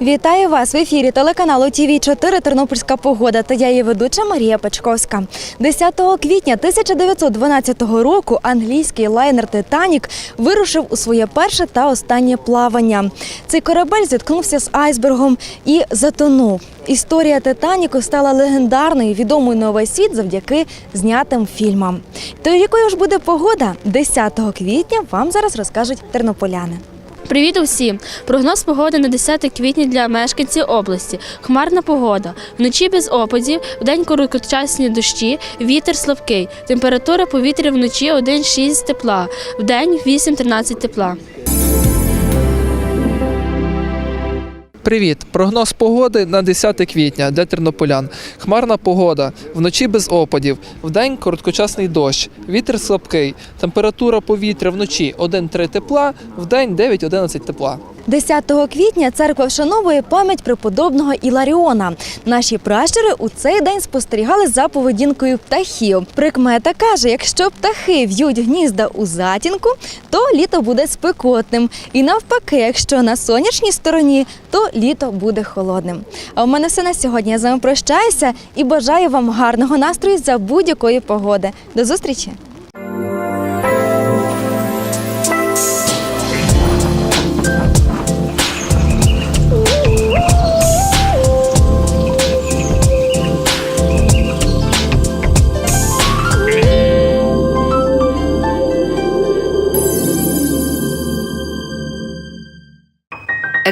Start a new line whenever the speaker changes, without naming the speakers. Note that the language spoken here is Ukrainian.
Вітаю вас в ефірі телеканалу ТВ 4 Тернопільська погода та я її ведуча Марія Пачковська. 10 квітня 1912 року англійський лайнер Титанік вирушив у своє перше та останнє плавання. Цей корабель зіткнувся з айсбергом і затонув. Історія Титаніку стала легендарною, відомою на увесь світ завдяки знятим фільмам. То якою ж буде погода 10 квітня вам зараз розкажуть тернополяни.
Привіт усім! Прогноз погоди на 10 квітня для мешканців області. Хмарна погода. Вночі без опадів, вдень короткочасні дощі, вітер слабкий. Температура повітря вночі 1,6 тепла, вдень 8-13 тепла.
Привіт! Прогноз погоди на 10 квітня для тернополян. Хмарна погода, вночі без опадів, вдень короткочасний дощ, вітер слабкий, температура повітря вночі 1-3 тепла, вдень 9-11 тепла.
10 квітня церква вшановує пам'ять преподобного Іларіона. Наші пращури у цей день спостерігали за поведінкою птахів. Прикмета каже: якщо птахи в'ють гнізда у затінку, то літо буде спекотним. І навпаки, якщо на сонячній стороні, то літо буде холодним. А у мене все на сьогодні. Я з вами прощаюся і бажаю вам гарного настрою за будь-якої погоди. До зустрічі!